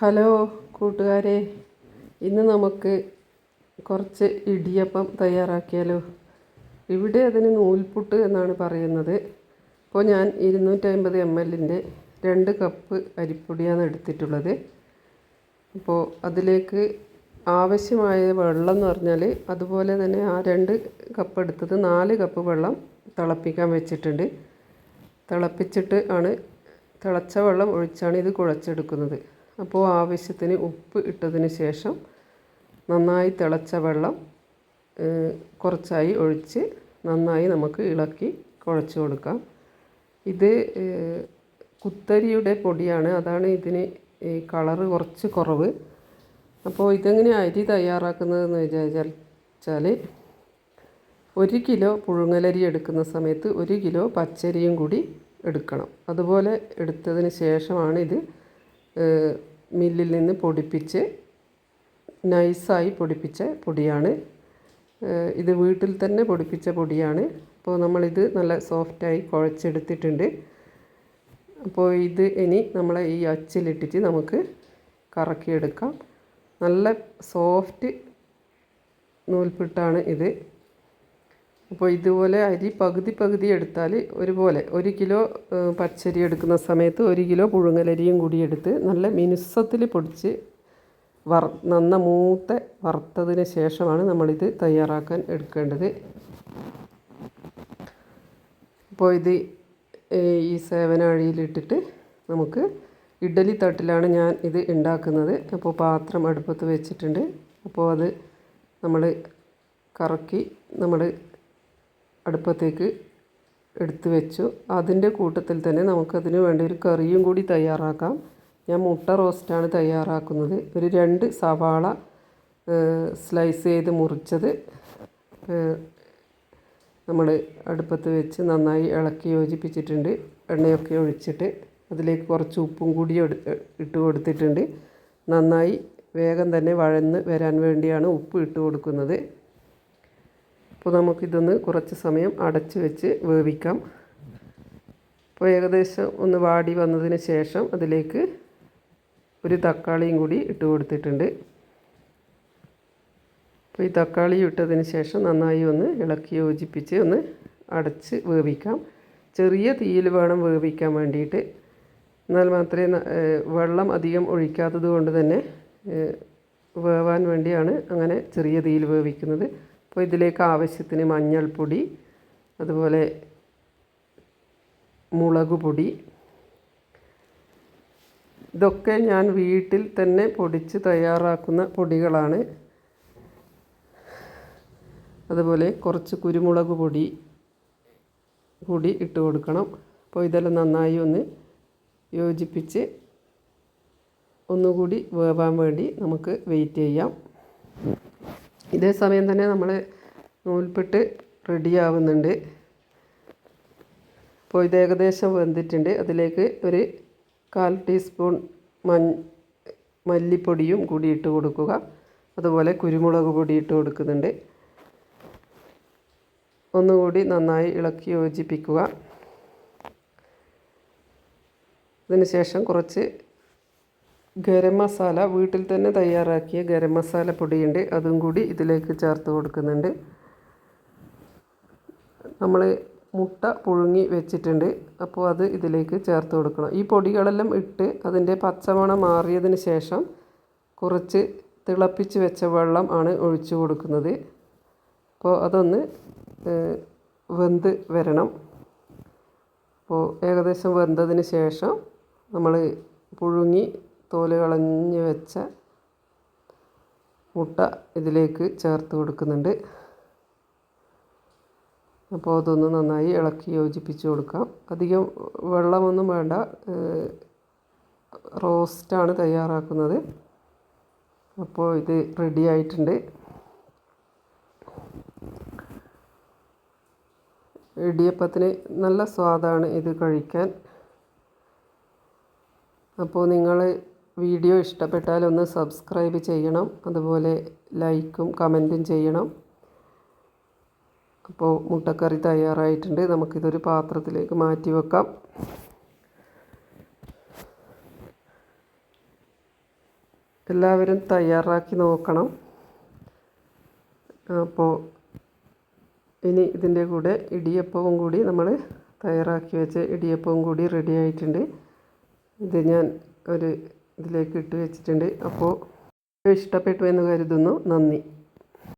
Hello കൂട്ടുകാരെ ഇന്ന് നമുക്ക് കുറച്ച് ഇടിയപ്പം തയ്യാറാക്കിയാലോ? ഇവിടെ അതിന് നൂൽപുട്ട് എന്നാണ് പറയുന്നത്. അപ്പോൾ ഞാൻ ഇരുന്നൂറ്റമ്പത് എം എല്ലിന്റെ രണ്ട് കപ്പ് അരിപ്പൊടിയാണ് എടുത്തിട്ടുള്ളത്. അപ്പോൾ അതിലേക്ക് ആവശ്യമായ വെള്ളം എന്ന് പറഞ്ഞാൽ അതുപോലെ തന്നെ ആ രണ്ട് കപ്പ് എടുത്തത് നാല് കപ്പ് വെള്ളം തിളപ്പിക്കാൻ വെച്ചിട്ടുണ്ട്. തിളപ്പിച്ചിട്ട് ആണ് തിളച്ച വെള്ളം ഒഴിച്ചാണ് ഇത് കുഴച്ചെടുക്കുന്നത്. അപ്പോൾ ആവശ്യത്തിന് ഉപ്പ് ഇട്ടതിന് ശേഷം നന്നായി തിളച്ച വെള്ളം കുറച്ചായി ഒഴിച്ച് നന്നായി നമുക്ക് ഇളക്കി കുഴച്ച് കൊടുക്കാം. ഇത് കുത്തരിയുടെ പൊടിയാണ്. അതാണ് ഇതിന് കളറ് കുറച്ച് കുറവ്. അപ്പോൾ ഇതെങ്ങനെ അരി തയ്യാറാക്കുന്നതെന്ന് വിചാരിച്ചാൽ ഒരു കിലോ പുഴുങ്ങലരി എടുക്കുന്ന സമയത്ത് ഒരു കിലോ പച്ചരിയും കൂടി എടുക്കണം. അതുപോലെ എടുത്തതിന് ശേഷമാണ് ഇത് മില്ലിൽ നിന്ന് പൊടിപ്പിച്ച് നൈസായി പൊടിപ്പിച്ച പൊടിയാണ്. ഇത് വീട്ടിൽ തന്നെ പൊടിപ്പിച്ച പൊടിയാണ്. അപ്പോൾ നമ്മളിത് നല്ല സോഫ്റ്റായി കുഴച്ചെടുത്തിട്ടുണ്ട്. അപ്പോൾ ഇത് ഇനി നമ്മളെ ഈ അച്ചിലിട്ടിട്ട് നമുക്ക് കറക്കിയെടുക്കാം. നല്ല സോഫ്റ്റ് നൂൽപ്പിട്ടാണ് ഇത്. അപ്പോൾ ഇതുപോലെ അരി പകുതി പകുതി എടുത്താൽ ഒരുപോലെ ഒരു കിലോ പച്ചരി എടുക്കുന്ന സമയത്ത് ഒരു കിലോ പുഴുങ്ങലരിയും കൂടി എടുത്ത് നല്ല മിനുസത്തിൽ പൊടിച്ച് വർ നന്ന മൂത്ത വറുത്തതിന് ശേഷമാണ് നമ്മളിത് തയ്യാറാക്കാൻ എടുക്കേണ്ടത്. അപ്പോൾ ഇത് ഈ സേവനാഴിയിലിട്ടിട്ട് നമുക്ക് ഇഡ്ഡലി തട്ടിലാണ് ഞാൻ ഇത് ഉണ്ടാക്കുന്നത്. അപ്പോൾ പാത്രം അടുപ്പത്ത് വെച്ചിട്ടുണ്ട്. അപ്പോൾ അത് നമ്മൾ കറക്കി നമ്മൾ അടുപ്പത്തേക്ക് എടുത്ത് വെച്ചു. അതിന്റെ കൂട്ടത്തിൽ തന്നെ നമുക്കതിന് വേണ്ടി ഒരു കറിയും കൂടി തയ്യാറാക്കാം. ഞാൻ മുട്ട റോസ്റ്റാണ് തയ്യാറാക്കുന്നത്. ഒരു രണ്ട് സവാള സ്ലൈസ് ചെയ്ത് മുറിച്ചത് നമ്മൾ അടുപ്പത്ത് വെച്ച് നന്നായി ഇളക്കി യോജിപ്പിച്ചിട്ടുണ്ട്. എണ്ണയൊക്കെ ഒഴിച്ചിട്ട് അതിലേക്ക് കുറച്ച് ഉപ്പും കൂടി ഇട്ട് കൊടുത്തിട്ടുണ്ട്. നന്നായി വേഗം തന്നെ വഴന്ന് വരാൻ വേണ്ടിയാണ് ഉപ്പ് ഇട്ട് കൊടുക്കുന്നത്. അപ്പോൾ നമുക്കിതൊന്ന് കുറച്ച് സമയം അടച്ച് വെച്ച് വേവിക്കാം. അപ്പോൾ ഏകദേശം ഒന്ന് വാടി വന്നതിന് ശേഷം അതിലേക്ക് ഒരു തക്കാളിയും കൂടി ഇട്ട് കൊടുത്തിട്ടുണ്ട്. അപ്പോൾ ഈ തക്കാളി ഇട്ടതിന് ശേഷം നന്നായി ഒന്ന് ഇളക്കി യോജിപ്പിച്ച് ഒന്ന് അടച്ച് വേവിക്കാം. ചെറിയ തീയിൽ വേണം വേവിക്കാൻ വേണ്ടിയിട്ട്. എന്നാൽ മാത്രമേ വെള്ളം അധികം ഒഴിക്കാത്തത് കൊണ്ട് തന്നെ വേവാൻ വേണ്ടിയാണ് അങ്ങനെ ചെറിയ തീയിൽ വേവിക്കുന്നത്. അപ്പോൾ ഇതിലേക്ക് ആവശ്യത്തിന് മഞ്ഞൾപ്പൊടി അതുപോലെ മുളക് പൊടി. ഇതൊക്കെ ഞാൻ വീട്ടിൽ തന്നെ പൊടിച്ച് തയ്യാറാക്കുന്ന പൊടികളാണ്. അതുപോലെ കുറച്ച് കുരുമുളക് പൊടി കൂടി ഇട്ട് കൊടുക്കണം. അപ്പോൾ ഇതെല്ലാം നന്നായി ഒന്ന് യോജിപ്പിച്ച് ഒന്നുകൂടി വേവാൻ വേണ്ടി നമുക്ക് വെയിറ്റ് ചെയ്യാം. ഇതേ സമയം തന്നെ നമ്മൾ നൂൽപ്പെട്ട് റെഡിയാവുന്നുണ്ട് അപ്പോൾ ഇത് ഏകദേശം വെന്തിട്ടുണ്ട്. അതിലേക്ക് ഒരു കാൽ ടീസ്പൂൺ മഞ്ഞ മല്ലിപ്പൊടിയും കൂടി ഇട്ട് കൊടുക്കുക. അതുപോലെ കുരുമുളക് പൊടി ഇട്ട് കൊടുക്കുന്നുണ്ട്. ഒന്നുകൂടി നന്നായി ഇളക്കി യോജിപ്പിക്കുക. അതിനുശേഷം കുറച്ച് ഗരം മസാല വീട്ടിൽ തന്നെ തയ്യാറാക്കിയ ഗരം മസാല പൊടിയുണ്ട്. അതും കൂടി ഇതിലേക്ക് ചേർത്ത് കൊടുക്കുന്നുണ്ട്. നമ്മൾ മുട്ട പുഴുങ്ങി വെച്ചിട്ടുണ്ട്. അപ്പോൾ അത് ഇതിലേക്ക് ചേർത്ത് കൊടുക്കണം. ഈ പൊടികളെല്ലാം ഇട്ട് അതിന്റെ പച്ചമണം മാറിയതിന് ശേഷം കുറച്ച് തിളപ്പിച്ച് വെച്ച വെള്ളം ആണ് ഒഴിച്ചു കൊടുക്കുന്നത്. അപ്പോൾ അതൊന്ന് വെന്ത് വരണം. അപ്പോൾ ഏകദേശം വെന്തതിന് ശേഷം നമ്മൾ പുഴുങ്ങി തോൽ കളഞ്ഞ് വെച്ച മുട്ട ഇതിലേക്ക് ചേർത്ത് കൊടുക്കുന്നുണ്ട്. അപ്പോൾ അതൊന്ന് നന്നായി ഇളക്കി യോജിപ്പിച്ച് കൊടുക്കാം. അധികം വെള്ളമൊന്നും വേണ്ട. റോസ്റ്റാണ് തയ്യാറാക്കുന്നത്. അപ്പോൾ ഇത് റെഡി ആയിട്ടുണ്ട്. ഇടിയപ്പത്തിന് നല്ല സ്വാദാണ് ഇത് കഴിക്കാൻ. അപ്പോൾ നിങ്ങൾ വീഡിയോ ഇഷ്ടപ്പെട്ടാൽ ഒന്ന് സബ്സ്ക്രൈബ് ചെയ്യണം. അതുപോലെ ലൈക്കും കമന്റും ചെയ്യണം. അപ്പോൾ മുട്ടക്കറി തയ്യാറായിട്ടുണ്ട്. നമുക്കിതൊരു പാത്രത്തിലേക്ക് മാറ്റി വെക്കാം. എല്ലാവരും തയ്യാറാക്കി നോക്കണം. അപ്പോൾ ഇനി ഇതിന്റെ കൂടെ ഇടിയപ്പവും കൂടി നമ്മൾ തയ്യാറാക്കി വെച്ച ഇടിയപ്പവും കൂടി റെഡി ആയിട്ടുണ്ട്. ഇത് ഞാൻ ഒരു ഇതിലേക്ക് ഇട്ട് വെച്ചിട്ടുണ്ട്. അപ്പോൾ ഇഷ്ടപ്പെട്ടു എന്ന് കരുതുന്നു. നന്ദി.